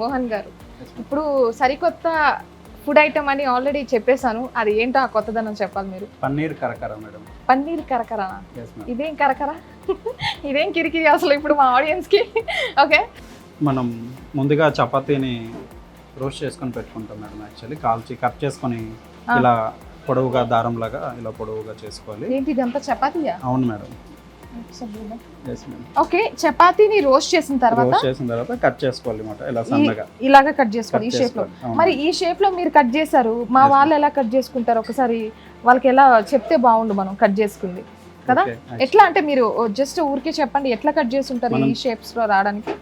మోహన్ గారు. ఇప్పుడు సరికొత్త ఫుడ్ ఐటమ్ అని ఆల్రెడీ చెప్పేశాను. అది ఏంటో ఆ కొత్తదనం చెప్పాలి మీరు. పన్నీర్ కరకర మేడం. పన్నీర్ కరకరా ఇదేం కరకర? ఇదేం కిరికిరి అసలు ఇప్పుడు మా ఆడియన్స్కి? ఓకే. మనం ముందుగా చపాతీని రోస్ట్ చేసుకొని పెట్టుకుంటాం మేడం యాక్చువల్లీ. కాల్చి కట్ చేసుకొని. ఇలా పొడవుగా దారంలాగా ఇలా పొడవుగా చేసుకోవాలి. ఏంటి ఇదంతా చపాతీయా? అవును మేడం. ఓకే చపాతీని రోస్ట్ చేసిన తర్వాత రోస్ట్ చేసిన తర్వాత కట్ చేసుకోవాలి అనమాట ఇలా సన్నగా. ఇలాగా కట్ చేసుకోవాలి ఈ షేప్లో. మరి ఈ షేప్లో మీరు కట్ చేశారు మా వాళ్ళు ఎలా కట్ చేసుకుంటారు? ఒకసారి వాళ్ళకి ఎలా చెప్తే బాగుండు మనం కట్ చేసుకుంది. కదా? ఎట్లా అంటే మీరు జస్ట్ ఊరికే చెప్పండి ఎట్లా కట్ చేసి ఉంటారు ఈ షేప్స్లో రావడానికి?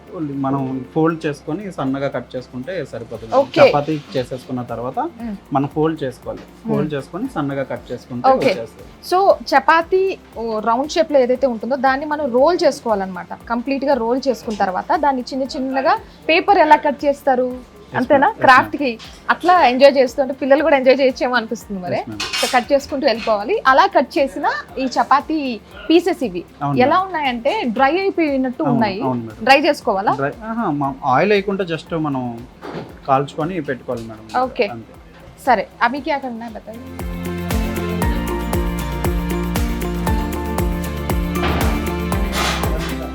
మనం ఫోల్డ్ చేసుకొని సన్నగా కట్ చేసుకుంటే సరిపోతుంది. చపాతీ చేసేసుకున్న తర్వాత Mm. మనం ఫోల్డ్ చేసుకోవాలి. ఫోల్డ్ చేసుకొని సన్నగా కట్ చేసుకుంటే. వచ్చేస్తుంది. సో చపాతీ రౌండ్ షేప్లో ఏదైతే ఉంటుందో దాన్ని మనం రోల్ చేసుకోవాలన్నమాట. కంప్లీట్గా రోల్ చేసుకున్న తర్వాత దాన్ని చిన్న చిన్నగా పేపర్ ఎలా కట్ చేస్తారు? అంతేనా? క్రాఫ్ట్కి అట్లా ఎంజాయ్ చేస్తుంటే పిల్లలు కూడా ఎంజాయ్ చేయొచ్చేమో అనిపిస్తుంది మరి. సో కట్ చేసుకుంటూ వెళ్ళిపోవాలి. అలా కట్ చేసిన ఈ చపాతీ పీసెస్ ఇవి ఎలా ఉన్నాయంటే డ్రై అయిపోయినట్టు ఉన్నాయి. డ్రై చేసుకోవాలా? ఆయిల్ వేయకుండా జస్ట్ మనం కాల్చుకొని పెట్టుకోవాలి మేడం. అంతే. సరే అవి కన్నా బతాయి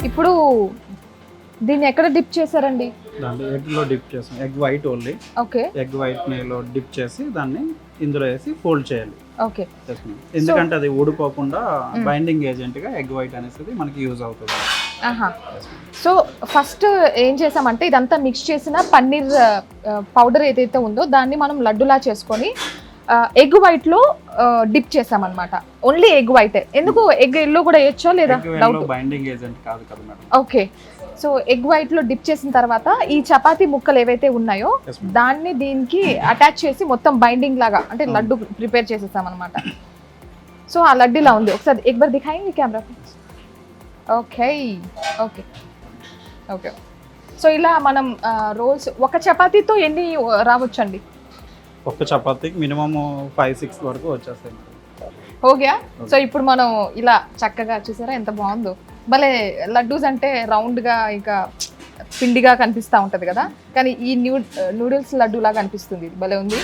ఇప్పుడు దీన్ని ఎక్కడ డిప్ చేశారండి? దాంట్లో ఎగ్లో డిప్ చేసాం. Egg white only. Okay. Egg వైట్లో డిప్ చేసి దాన్ని ఇందులో వేసి ఫోల్డ్ చేయాలి. ఓకే. ఎందుకంటే అది ఊడిపోకుండా. బైండింగ్ ఏజెంట్గా ఎగ్ వైట్ అనేసి మనకి యూజ్ అవుతుంది. ఆహా. సో ఫస్ట్ ఏం చేసామంటే ఇదంతా మిక్స్ చేసిన పన్నీర్ పౌడర్ ఏదైతే ఉందో దాన్ని మనం లడ్డులా చేసుకొని ఎగ్ వైట్లో డిప్ చేసామన్నమాట ఓన్లీ ఎగ్ వైట్ ఎందుకు ఎగ్ ఎల్లో కూడా వేయచ్చో లేదా? డౌట్ బైండింగ్ ఏజెంట్ కాదు కదా మేడం. ఓకే సో ఎగ్ వైట్లో డిప్ చేసిన తర్వాత ఈ చపాతీ ముక్కలు ఏవైతే ఉన్నాయో. దాన్ని దీనికి అటాచ్ చేసి మొత్తం బైండింగ్ లాగా అంటే. లడ్డు ప్రిపేర్ చేసేసాం అనమాట సో ఆ లడ్డు ఇలా ఉంది. ఒకసారి egg bar దిఖాయింది camera okay okay okay so ఇలా మనం రోల్స్ ఒక చపాతీతో ఎన్ని రావచ్చండి? ఒక్క చపాతీకి మినిమం ఫైవ్ సిక్స్ వరకు వచ్చేస్తాయి. ఓకే సో ఇప్పుడు మనం ఇలా చక్కగా చూసారా? ఎంత బాగుందో. భలే లడ్డూస్ అంటే రౌండ్గా ఇంకా పిండిగా కనిపిస్తూ ఉంటుంది కదా? కానీ ఈ న్యూ నూడిల్స్ లడ్డు లాగా అనిపిస్తుంది. ఇది భలే ఉంది.